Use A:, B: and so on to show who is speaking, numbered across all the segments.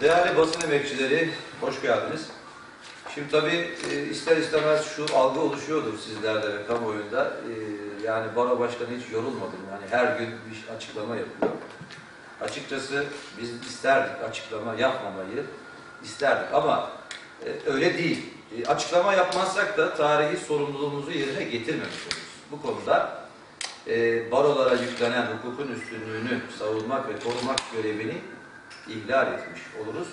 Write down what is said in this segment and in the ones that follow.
A: Değerli basın emekçileri, hoş geldiniz. Şimdi tabii e, ister istemez şu algı oluşuyordur sizlerde ve kamuoyunda. E, yani baro başkanı hiç yorulmadım. Yani her gün bir açıklama yapıyor. Açıkçası biz isterdik açıklama yapmamayı, isterdik ama e, öyle değil. Açıklama yapmazsak da tarihi sorumluluğumuzu yerine getirmemiş oluruz. Bu konuda barolara yüklenen hukukun üstünlüğünü savunmak ve korumak görevini ihlal etmiş oluruz.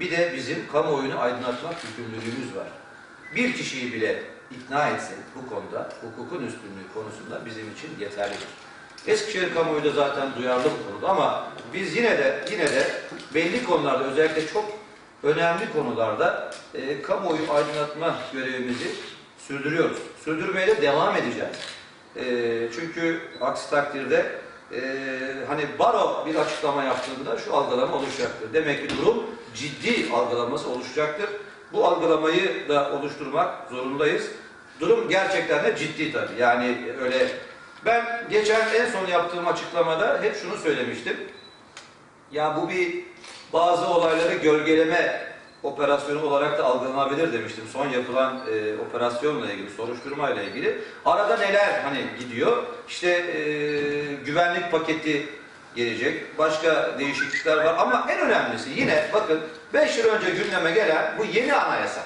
A: Bir de bizim kamuoyunu aydınlatmak yükümlülüğümüz var. Bir kişiyi bile ikna etsek bu konuda, hukukun üstünlüğü konusunda bizim için yeterlidir. Eskişehir kamuoyu da zaten duyarlı bu konuda ama biz yine de yine de belli konularda özellikle çok önemli konularda e, kamuoyu aydınlatma görevimizi sürdürüyoruz. Sürdürmeye de devam edeceğiz. E, çünkü aksi takdirde e, hani baro bir açıklama yaptığında şu algılama oluşacaktır. Demek ki durum ciddi algılaması oluşacaktır. Bu algılamayı da oluşturmak zorundayız. Durum gerçekten de ciddi tabii. Yani öyle ben geçen en son yaptığım açıklamada hep şunu söylemiştim. Ya bu bir bazı olayları gölgeleme operasyonu olarak da algılanabilir demiştim. Son yapılan e, operasyonla ilgili, soruşturmayla ilgili. Arada neler hani gidiyor? İşte e, güvenlik paketi gelecek. Başka değişiklikler var. Ama en önemlisi yine bakın 5 yıl önce gündeme gelen bu yeni anayasa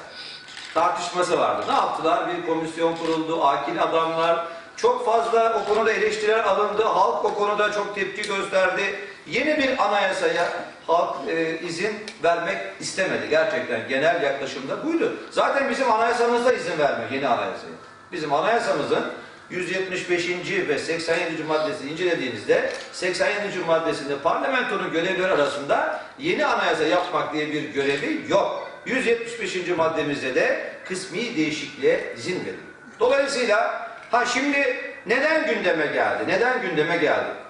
A: tartışması vardı. Ne yaptılar? Bir komisyon kuruldu, akil adamlar, çok fazla o konuda eleştiriler alındı. Halk o konuda çok tepki gösterdi. Yeni bir anayasaya halk e, izin vermek istemedi. Gerçekten genel yaklaşımda buydu. Zaten bizim anayasamızda izin vermiyor yeni anayasaya. Bizim anayasamızın 175. ve 87. maddesini incelediğinizde 87. maddesinde parlamentonun görevleri arasında yeni anayasa yapmak diye bir görevi yok. 175. maddemizde de kısmi değişikliğe izin veriyor. Dolayısıyla ha şimdi neden gündeme geldi? Neden gündeme geldi?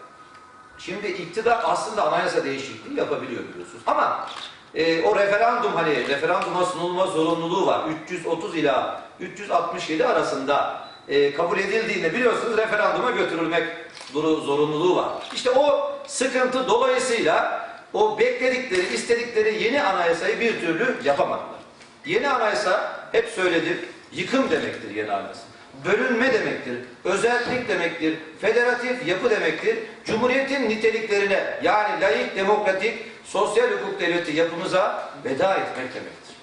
A: Şimdi iktidar aslında anayasa değişikliği yapabiliyor biliyorsunuz. Ama e, o referandum hani referanduma sunulma zorunluluğu var. 330 ila 367 arasında e, kabul edildiğinde biliyorsunuz referanduma götürülmek zorunluluğu var. İşte o sıkıntı dolayısıyla o bekledikleri, istedikleri yeni anayasayı bir türlü yapamadılar. Yeni anayasa hep söyledim, yıkım demektir yeni anayasa. Bölünme demektir, özellik demektir, federatif yapı demektir. Cumhuriyetin niteliklerine yani layık, demokratik, sosyal hukuk devleti yapımıza veda etmek demektir.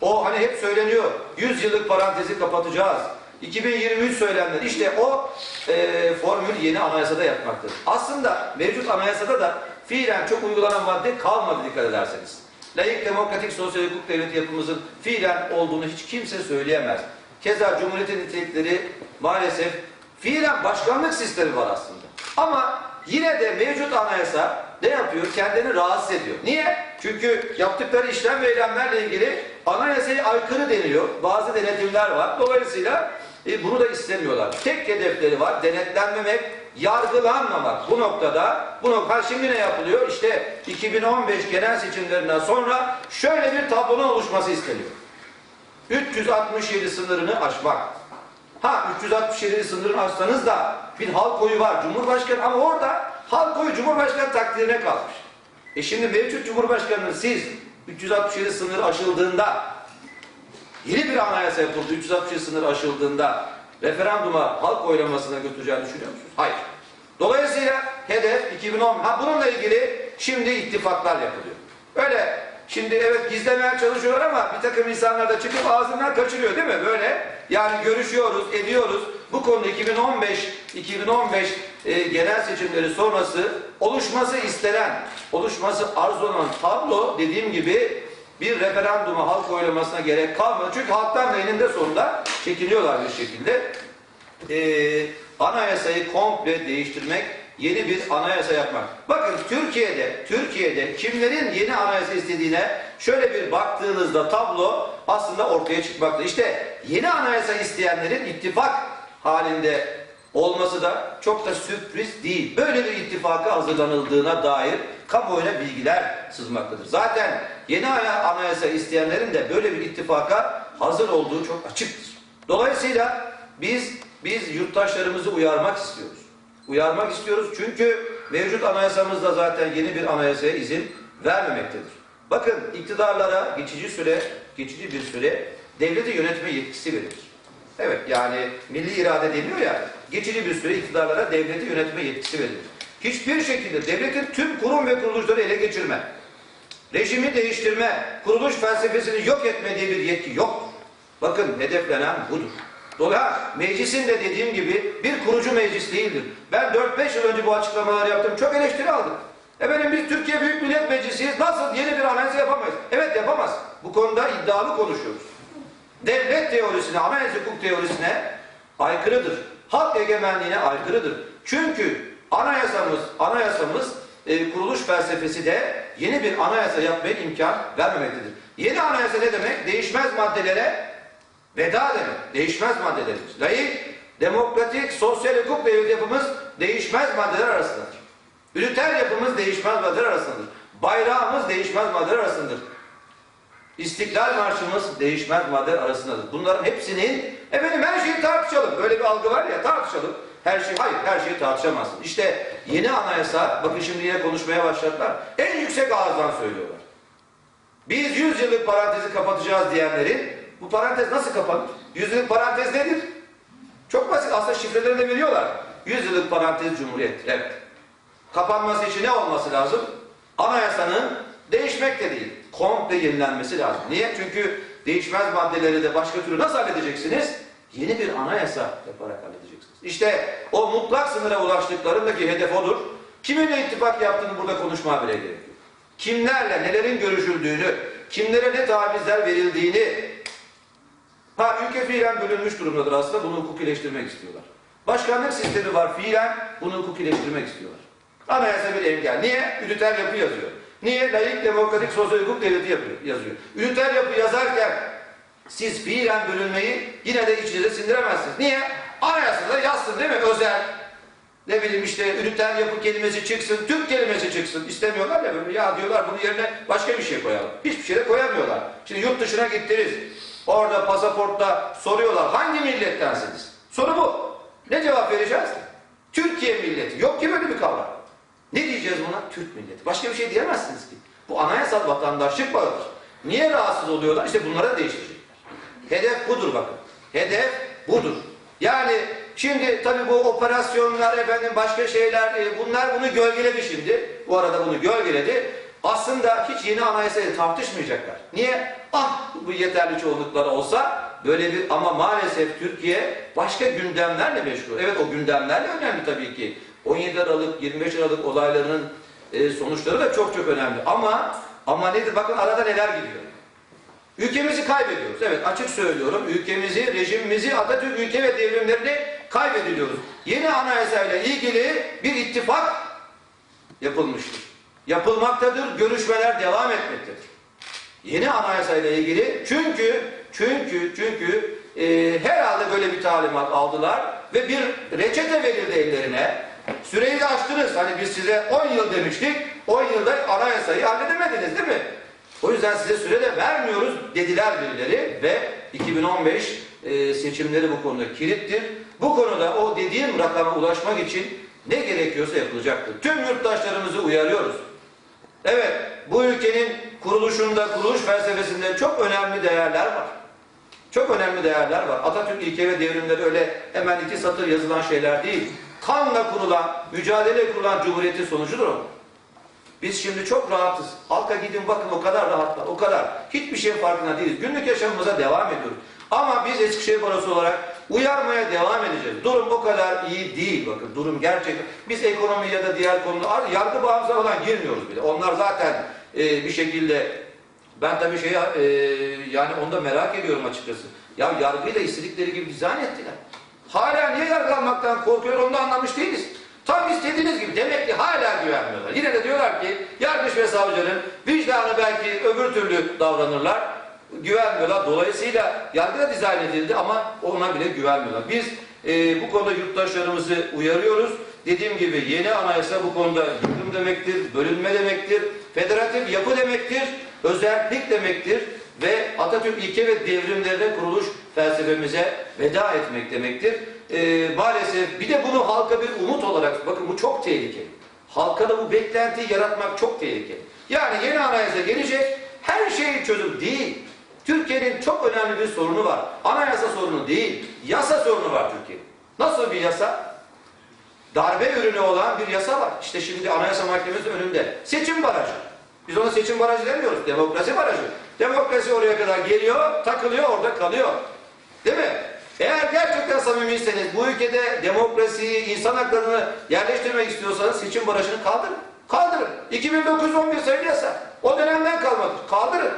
A: O hani hep söyleniyor. 100 yıllık parantezi kapatacağız. 2023 söylemler. İşte o e, formül yeni anayasada yapmaktır. Aslında mevcut anayasada da fiilen çok uygulanan madde kalmadı dikkat ederseniz. Layık demokratik sosyal hukuk devleti yapımızın fiilen olduğunu hiç kimse söyleyemez. Keza Cumhuriyet'in nitelikleri maalesef fiilen başkanlık sistemi var aslında. Ama yine de mevcut anayasa ne yapıyor? Kendini rahatsız ediyor. Niye? Çünkü yaptıkları işlem ve eylemlerle ilgili anayasaya aykırı deniliyor. Bazı denetimler var. Dolayısıyla e, bunu da istemiyorlar. Tek hedefleri var. Denetlenmemek, yargılanmamak. Bu noktada bu nokta şimdi ne yapılıyor? İşte 2015 genel seçimlerinden sonra şöyle bir tablonun oluşması isteniyor. 367 sınırını aşmak. Ha 367 sınırını aşsanız da bir halk oyu var Cumhurbaşkanı ama orada halk oyu Cumhurbaşkanı takdirine kalmış. E şimdi mevcut Cumhurbaşkanı'nın siz 367 sınır aşıldığında yeni bir anayasa yapıldı 367 sınır aşıldığında referanduma halk oylamasına götüreceğini düşünüyor musunuz? Hayır. Dolayısıyla hedef 2010 ha bununla ilgili şimdi ittifaklar yapılıyor. Öyle Şimdi evet gizlemeye çalışıyorlar ama bir takım insanlar da çıkıp ağzından kaçırıyor değil mi? Böyle yani görüşüyoruz, ediyoruz. Bu konuda 2015 2015 e, genel seçimleri sonrası oluşması istenen, oluşması arzulanan tablo dediğim gibi bir referanduma halk oylamasına gerek kalmadı. Çünkü halktan da eninde sonunda çekiniyorlar bir şekilde. E, anayasayı komple değiştirmek yeni bir anayasa yapmak. Bakın Türkiye'de, Türkiye'de kimlerin yeni anayasa istediğine şöyle bir baktığınızda tablo aslında ortaya çıkmakta. İşte yeni anayasa isteyenlerin ittifak halinde olması da çok da sürpriz değil. Böyle bir ittifaka hazırlanıldığına dair kamuoyuna bilgiler sızmaktadır. Zaten yeni anayasa isteyenlerin de böyle bir ittifaka hazır olduğu çok açıktır. Dolayısıyla biz biz yurttaşlarımızı uyarmak istiyoruz uyarmak istiyoruz. Çünkü mevcut anayasamızda zaten yeni bir anayasaya izin vermemektedir. Bakın iktidarlara geçici süre, geçici bir süre devleti yönetme yetkisi verilir. Evet yani milli irade deniyor ya, geçici bir süre iktidarlara devleti yönetme yetkisi verilir. Hiçbir şekilde devletin tüm kurum ve kuruluşları ele geçirme, rejimi değiştirme, kuruluş felsefesini yok etme diye bir yetki yok. Bakın hedeflenen budur. Dolayısıyla meclisin de dediğim gibi bir kurucu meclis değildir. Ben 4-5 yıl önce bu açıklamaları yaptım. Çok eleştiri aldım. Efendim biz Türkiye Büyük Millet Meclisi'yiz. Nasıl yeni bir anayasa yapamayız? Evet yapamaz. Bu konuda iddialı konuşuyoruz. Devlet teorisine, anayasa hukuk teorisine aykırıdır. Halk egemenliğine aykırıdır. Çünkü anayasamız, anayasamız e, kuruluş felsefesi de yeni bir anayasa yapmaya imkan vermemektedir. Yeni anayasa ne demek? Değişmez maddelere veda demek. Değişmez maddelerimiz. Layık, demokratik, sosyal hukuk devlet yapımız değişmez maddeler arasındadır. Üniter yapımız değişmez maddeler arasındadır. Bayrağımız değişmez maddeler arasındadır. İstiklal Marşımız değişmez maddeler arasındadır. Bunların hepsinin efendim her şeyi tartışalım. Böyle bir algı var ya tartışalım. Her şey hayır her şeyi tartışamazsın. İşte yeni anayasa bakın şimdi yine konuşmaya başladılar. En yüksek ağızdan söylüyorlar. Biz 100 yıllık parantezi kapatacağız diyenlerin bu parantez nasıl kapanır? 100 yıllık parantez nedir? Çok basit. Aslında şifrelerini de veriyorlar. 100 yıllık parantez cumhuriyettir. Evet. Kapanması için ne olması lazım? Anayasanın değişmek de değil. Komple yenilenmesi lazım. Niye? Çünkü değişmez maddeleri de başka türlü nasıl halledeceksiniz? Yeni bir anayasa yaparak halledeceksiniz. İşte o mutlak sınıra ulaştıklarındaki hedef odur. Kiminle ittifak yaptığını burada konuşmaya bile gerek. Kimlerle, nelerin görüşüldüğünü, kimlere ne tavizler verildiğini Ha ülke fiilen bölünmüş durumdadır aslında bunu hukukileştirmek istiyorlar. Başkanlık sistemi var fiilen bunu hukukileştirmek istiyorlar. Anayasa bir engel. Niye? Üniter yapı yazıyor. Niye? Layık, demokratik, sosyal hukuk devleti yapıyor, yazıyor. Üniter yapı yazarken siz fiilen bölünmeyi yine de içinize sindiremezsiniz. Niye? Anayasada yazsın değil mi? Özel. Ne bileyim işte üniter yapı kelimesi çıksın, Türk kelimesi çıksın. İstemiyorlar ya böyle. Ya diyorlar bunun yerine başka bir şey koyalım. Hiçbir şey de koyamıyorlar. Şimdi yurt dışına gittiniz. Orada pasaportta soruyorlar hangi millettensiniz? Soru bu. Ne cevap vereceğiz? Türkiye milleti. Yok ki böyle bir kavram. Ne diyeceğiz buna? Türk milleti. Başka bir şey diyemezsiniz ki. Bu anayasal vatandaşlık bağıdır. Niye rahatsız oluyorlar? İşte bunlara değiştirecekler. Hedef budur bakın. Hedef budur. Yani şimdi tabii bu operasyonlar efendim başka şeyler e, bunlar bunu gölgeledi şimdi. Bu arada bunu gölgeledi. Aslında hiç yeni anayasayı tartışmayacaklar. Niye? Ah bu yeterli çoğunlukları olsa böyle bir ama maalesef Türkiye başka gündemlerle meşgul. Evet o gündemler de önemli tabii ki. 17 Aralık, 25 Aralık olaylarının e, sonuçları da çok çok önemli. Ama ama nedir? Bakın arada neler gidiyor. Ülkemizi kaybediyoruz. Evet açık söylüyorum. Ülkemizi, rejimimizi, Atatürk ülke ve devrimlerini kaybediliyoruz. Yeni anayasayla ilgili bir ittifak yapılmıştır. Yapılmaktadır. Görüşmeler devam etmektedir. Yeni anayasayla ilgili çünkü çünkü çünkü e, herhalde böyle bir talimat aldılar ve bir reçete verildi ellerine. Süreyi de açtınız. Hani biz size 10 yıl demiştik. 10 yılda anayasayı halledemediniz değil mi? O yüzden size süre de vermiyoruz dediler birileri ve 2015 e, seçimleri bu konuda kilittir. Bu konuda o dediğim rakama ulaşmak için ne gerekiyorsa yapılacaktır. Tüm yurttaşlarımızı uyarıyoruz. Evet, bu ülkenin kuruluşunda, kuruluş felsefesinde çok önemli değerler var. Çok önemli değerler var. Atatürk ilke ve devrimleri öyle hemen iki satır yazılan şeyler değil. Kanla kurulan, mücadele kurulan cumhuriyetin sonucudur o. Biz şimdi çok rahatız. Halka gidin bakın o kadar rahatlar, o kadar. Hiçbir şeyin farkında değiliz. Günlük yaşamımıza devam ediyoruz. Ama biz Eskişehir Barosu olarak uyarmaya devam edeceğiz. Durum o kadar iyi değil bakın. Durum gerçekten. Biz ekonomi ya da diğer konular, yargı bağımsız olan girmiyoruz bile. Onlar zaten e, bir şekilde ben tabii şey e, yani onu da merak ediyorum açıkçası. Ya yargıyla istedikleri gibi dizayn ettiler. Hala niye yargılanmaktan korkuyor onu da anlamış değiliz. Tam istediğiniz gibi demek ki hala güvenmiyorlar. Yine de diyorlar ki yargıç ve savcının vicdanı belki öbür türlü davranırlar. Güvenmiyorlar. Dolayısıyla yargı da dizayn edildi ama ona bile güvenmiyorlar. Biz e, bu konuda yurttaşlarımızı uyarıyoruz. Dediğim gibi yeni anayasa bu konuda yıkım demektir, bölünme demektir, federatif yapı demektir, özellik demektir ve Atatürk ilke ve devrimlerine kuruluş felsefemize veda etmek demektir. Ee, maalesef bir de bunu halka bir umut olarak bakın bu çok tehlikeli. Halka da bu beklentiyi yaratmak çok tehlikeli. Yani yeni anayasa gelecek çözüm değil. Türkiye'nin çok önemli bir sorunu var. Anayasa sorunu değil, yasa sorunu var Türkiye'nin. Nasıl bir yasa? Darbe ürünü olan bir yasa var. İşte şimdi Anayasa Mahkemesi önünde. Seçim barajı. Biz ona seçim barajı demiyoruz. Demokrasi barajı. Demokrasi oraya kadar geliyor, takılıyor, orada kalıyor. Değil mi? Eğer gerçekten samimiyseniz, bu ülkede demokrasiyi, insan haklarını yerleştirmek istiyorsanız seçim barajını kaldırın. Kaldırın. 2911 sayılı yasa. O dönemden kalmadı. Kaldırın.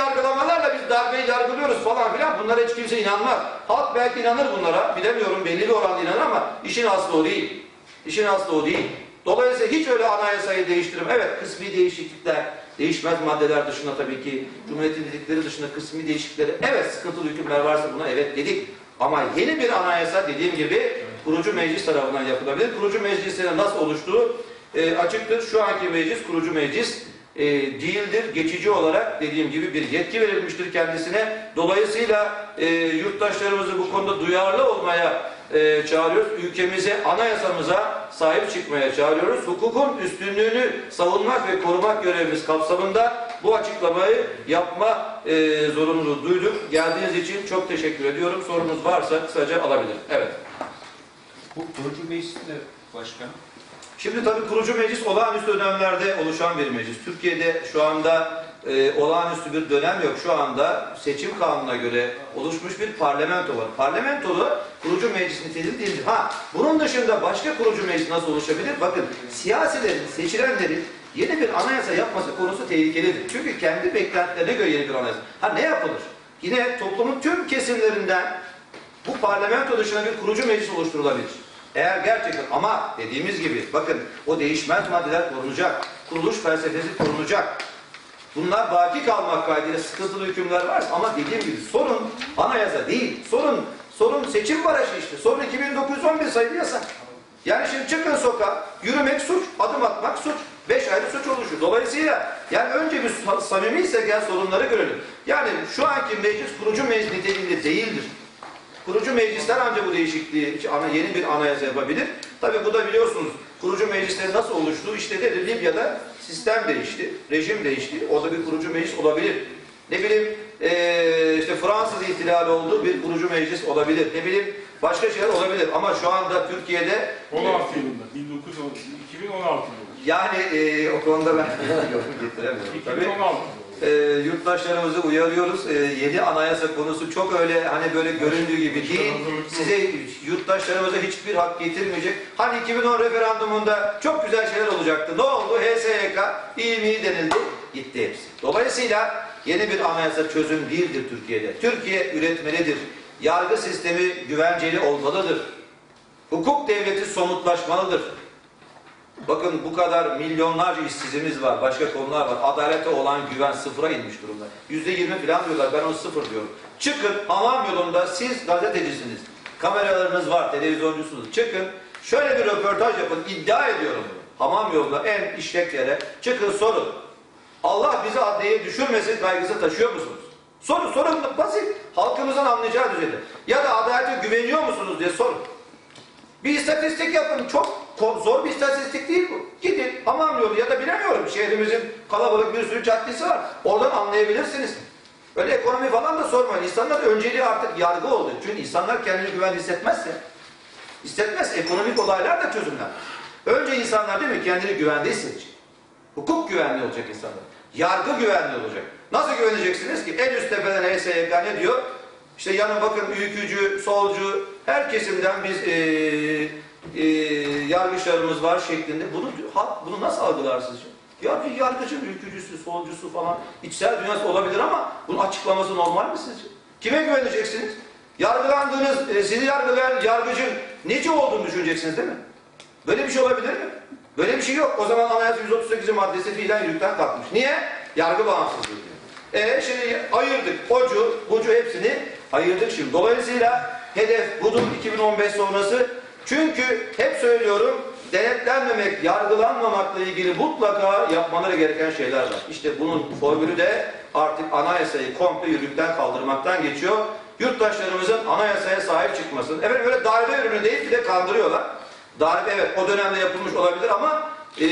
A: Yargılamalarla biz darbeyi yargılıyoruz falan filan bunlara hiç kimse inanmaz. Halk belki inanır bunlara. Bilemiyorum belli bir oranda inanır ama işin aslı o değil. İşin aslı o değil. Dolayısıyla hiç öyle anayasayı değiştirim. Evet kısmi değişiklikler, değişmez maddeler dışında tabii ki Cumhuriyet'in dedikleri dışında kısmi değişiklikleri evet sıkıntılı hükümler varsa buna evet dedik. Ama yeni bir anayasa dediğim gibi kurucu meclis tarafından yapılabilir. Kurucu meclislerin nasıl oluştuğu e, açıktır. Şu anki meclis kurucu meclis e, değildir. Geçici olarak dediğim gibi bir yetki verilmiştir kendisine. Dolayısıyla e, yurttaşlarımızı bu konuda duyarlı olmaya e, çağırıyoruz. Ülkemize, anayasamıza sahip çıkmaya çağırıyoruz. Hukukun üstünlüğünü savunmak ve korumak görevimiz kapsamında bu açıklamayı yapma e, zorunluluğu duyduk. Geldiğiniz için çok teşekkür ediyorum. Sorunuz varsa kısaca alabilirim. Evet.
B: Bu kurucu meclis ne başkanım?
A: Şimdi tabii kurucu meclis olağanüstü dönemlerde oluşan bir meclis. Türkiye'de şu anda e, olağanüstü bir dönem yok. Şu anda seçim kanununa göre oluşmuş bir parlamento var. Parlamentolu kurucu meclis niteliği değildir. Ha, bunun dışında başka kurucu meclis nasıl oluşabilir? Bakın siyasilerin, seçilenlerin yeni bir anayasa yapması konusu tehlikelidir. Çünkü kendi beklentilerine göre yeni bir anayasa. Ha ne yapılır? Yine toplumun tüm kesimlerinden bu parlamento dışında bir kurucu meclis oluşturulabilir. Eğer gerçekten ama dediğimiz gibi bakın o değişmez maddeler korunacak. Kuruluş felsefesi korunacak. Bunlar baki kalmak kaydıyla sıkıntılı hükümler var ama dediğim gibi sorun anayasa değil. Sorun sorun seçim barajı işte. Sorun 2911 sayılı yasa. Yani şimdi çıkın sokağa, yürümek suç, adım atmak suç. Beş ayrı suç oluşuyor. Dolayısıyla yani önce bir sa- samimiysek gel sorunları görelim. Yani şu anki meclis kurucu meclis niteliğinde değildir. Kurucu meclisler ancak bu değişikliği, ana yeni bir anayasa yapabilir. Tabi bu da biliyorsunuz kurucu meclislerin nasıl oluştuğu işte nedir? Libya'da sistem değişti, rejim değişti. Orada bir kurucu meclis olabilir. Ne bileyim eee, işte Fransız ihtilali oldu bir kurucu meclis olabilir. Ne bileyim başka şeyler olabilir. Ama şu anda Türkiye'de
C: 16 yılında, 1916, 2016 yılında.
A: yani eee, o konuda ben yorum getiremiyorum. Tabii
C: 2016
A: e, yurttaşlarımızı uyarıyoruz. E, yeni anayasa konusu çok öyle hani böyle göründüğü gibi değil. Size yurttaşlarımıza hiçbir hak getirmeyecek. Hani 2010 referandumunda çok güzel şeyler olacaktı. Ne oldu? HSYK iyi mi denildi. Gitti hepsi. Dolayısıyla yeni bir anayasa çözüm değildir Türkiye'de. Türkiye üretmelidir. Yargı sistemi güvenceli olmalıdır. Hukuk devleti somutlaşmalıdır. Bakın bu kadar milyonlarca işsizimiz var, başka konular var. Adalete olan güven sıfıra inmiş durumda. Yüzde yirmi falan diyorlar, ben onu sıfır diyorum. Çıkın hamam yolunda siz gazetecisiniz. Kameralarınız var, televizyoncusunuz. Çıkın şöyle bir röportaj yapın, iddia ediyorum. Hamam yolunda en işlek yere çıkın sorun. Allah bizi adliyeye düşürmesin kaygısı taşıyor musunuz? Sorun, sorun basit. Halkımızın anlayacağı düzeyde. Ya da adalete güveniyor musunuz diye sorun. Bir istatistik yapın. Çok zor bir istatistik değil bu. Gidin hamam yolu ya da şehrimizin kalabalık bir sürü caddesi var. Oradan anlayabilirsiniz. Öyle ekonomi falan da sormayın. İnsanlar önceliği artık yargı oldu. Çünkü insanlar kendini güvende hissetmezse, hissetmez ekonomik olaylar da çözümler. Önce insanlar değil mi kendini güvende hissedecek. Hukuk güvenli olacak insanlar. Yargı güvenli olacak. Nasıl güveneceksiniz ki? En üst tepeden HSYK ne diyor? İşte yanı bakın ülkücü, solcu, her kesimden biz eee eee yargıçlarımız var şeklinde. Bunu halk bunu nasıl algılar sizce? Ya bir yargıcın ülkücüsü, solcusu falan içsel dünyası olabilir ama bunun açıklaması normal mi sizce? Kime güveneceksiniz? Yargılandığınız, e, sizi yargılayan yargıcın neci olduğunu düşüneceksiniz değil mi? Böyle bir şey olabilir mi? Böyle bir şey yok. O zaman Anayasa 138. maddesi fiilen yürürlükten kalkmış. Niye? Yargı bağımsızlığı. E şimdi ayırdık. Ocu, bucu hepsini ayırdık şimdi. Dolayısıyla hedef budur 2015 sonrası. Çünkü hep söylüyorum denetlenmemek, yargılanmamakla ilgili mutlaka yapmaları gereken şeyler var. İşte bunun formülü de artık anayasayı komple yürürlükten kaldırmaktan geçiyor. Yurttaşlarımızın anayasaya sahip çıkmasın. Evet böyle darbe ürünü değil bir de kandırıyorlar. Darbe evet o dönemde yapılmış olabilir ama eee,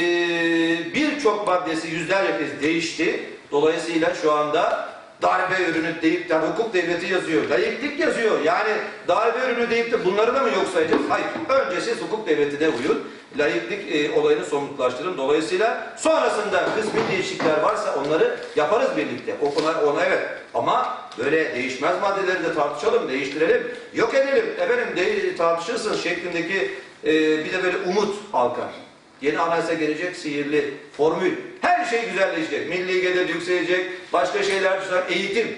A: birçok maddesi yüzlerce kez değişti. Dolayısıyla şu anda darbe ürünü deyip de hukuk devleti yazıyor, layıklık yazıyor. Yani darbe ürünü deyip de bunları da mı yok sayacağız? Hayır. Önce siz hukuk devletine uyun. Layıklık e, olayını somutlaştırın. Dolayısıyla sonrasında kısmi değişiklikler varsa onları yaparız birlikte. O konu, ona evet. Ama böyle değişmez maddeleri de tartışalım, değiştirelim, yok edelim. Efendim de, tartışırsın şeklindeki e, bir de böyle umut halka. Yeni anayasa gelecek, sihirli formül. Her şey güzelleşecek. Milli gelir yükselecek, başka şeyler düşer, eğitim.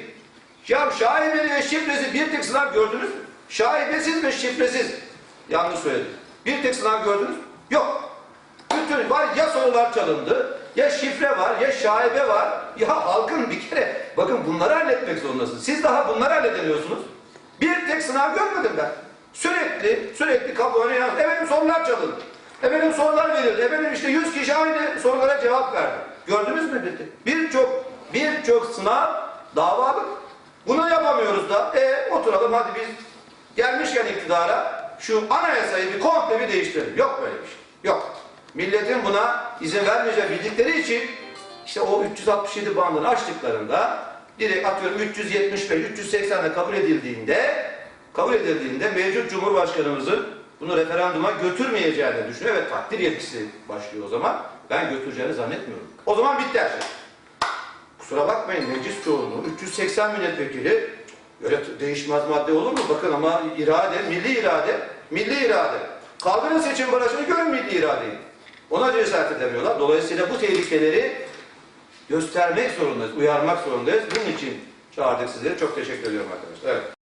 A: Ya şaibeli ve şifresi bir tek sınav gördünüz mü? Şaibesiz ve şifresiz. Yanlış söyledim. Bir tek sınav gördünüz mü? Yok. Bütün var ya sorular çalındı, ya şifre var, ya şaibe var. Ya halkın bir kere, bakın bunları halletmek zorundasınız. Siz daha bunları halledemiyorsunuz. Bir tek sınav görmedim ben. Sürekli, sürekli kamuoyuna yansın. Efendim sorular çalındı. Efendim sorular verildi. Efendim işte 100 kişi aynı sorulara cevap verdi. Gördünüz mü dedi. Birçok, birçok sınav davalık. Bunu yapamıyoruz da. E oturalım hadi biz gelmişken iktidara şu anayasayı bir komple bir değiştirelim. Yok böyle bir şey. Yok. Milletin buna izin vermeyeceği bildikleri için işte o 367 bandını açtıklarında direkt atıyorum 375, 380'de kabul edildiğinde kabul edildiğinde mevcut Cumhurbaşkanımızın bunu referanduma götürmeyeceğini düşünüyor. Evet takdir yetkisi başlıyor o zaman. Ben götüreceğini zannetmiyorum. O zaman bitti her şey. Kusura bakmayın meclis çoğunluğu 380 milletvekili öyle değişmez madde olur mu? Bakın ama irade, milli irade, milli irade. Kaldırın seçim barajını görün milli iradeyi. Ona cesaret edemiyorlar. Dolayısıyla bu tehlikeleri göstermek zorundayız, uyarmak zorundayız. Bunun için çağırdık sizleri. Çok teşekkür ediyorum arkadaşlar. Evet.